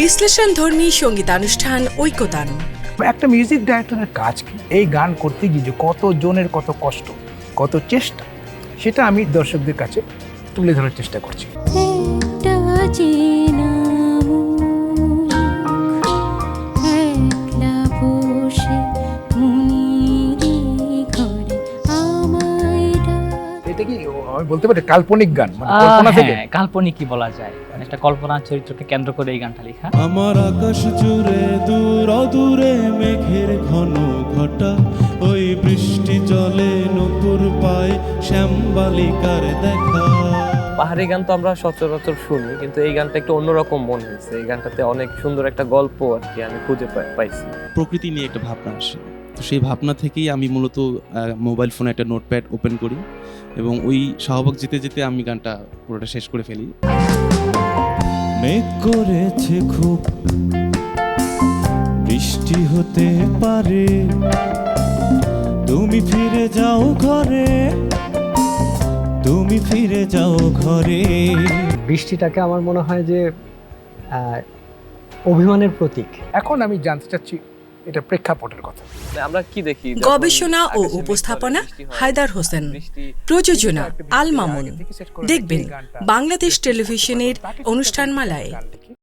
বিশ্লেষণধর্মী সঙ্গীতানুষ্ঠান ঐকতান। একটা মিউজিক ডাইরেক্টরের কাজ কি? এই গান করতে গিয়ে যে কত জনের কত কষ্ট কত চেষ্টা সেটা আমি দর্শকদের কাছে তুলে ধরার চেষ্টা করছি। একটা চেনা মুখ, একলা বসে মনিরি ঘরে আমায় ডাক। এটা কি আমি বলতে পারি কাল্পনিক গান মানে আহ, কল্পনা থেকে। হ্যাঁ কাল্পনিকই বলা যায়? একটা কল্পনা চরিত্রকে কেন্দ্র করে এই গানটা লেখা। আমার আকাশ জুড়ে দূর অদূরে মেঘের ঘন ঘটা ওই বৃষ্টি জলে নতুর পায় শ্যামবালিকার দেখা। পাহাড়ি গান তো আমরা সচরাচর শুনি কিন্তু এই গানটা একটু অন্যরকম মনে হয়েছে। এই গানটাতে অনেক সুন্দর একটা গল্প আর কি আমি খুঁজে পাইছি। প্রকৃতি নিয়ে একটা ভাবনা আসে। তো সেই ভাবনা থেকেই আমি মূলত মোবাইল ফোনে একটা নোটপ্যাড ওপেন করি এবং ওই শাহবাগ যেতে যেতে আমি গানটা পুরোটা শেষ করে ফেলি। মেঘ করেছে খুব বৃষ্টি হতে পারে তুমি ফিরে যাও ঘরে তুমি ফিরে যাও ঘরে। বৃষ্টিটাকে আমার মনে হয় যে অভিমানের প্রতীক। এখন আমি জানতে চাচ্ছি এটা প্রেক্ষাপটের কথা। মানে আমরা কি দেখি? গবেষণা ও উপস্থাপনা হায়দার হোসেন প্রযোজনা আল মামুন। দেখবেন বাংলাদেশ টেলিভিশনের অনুষ্ঠানমালায়।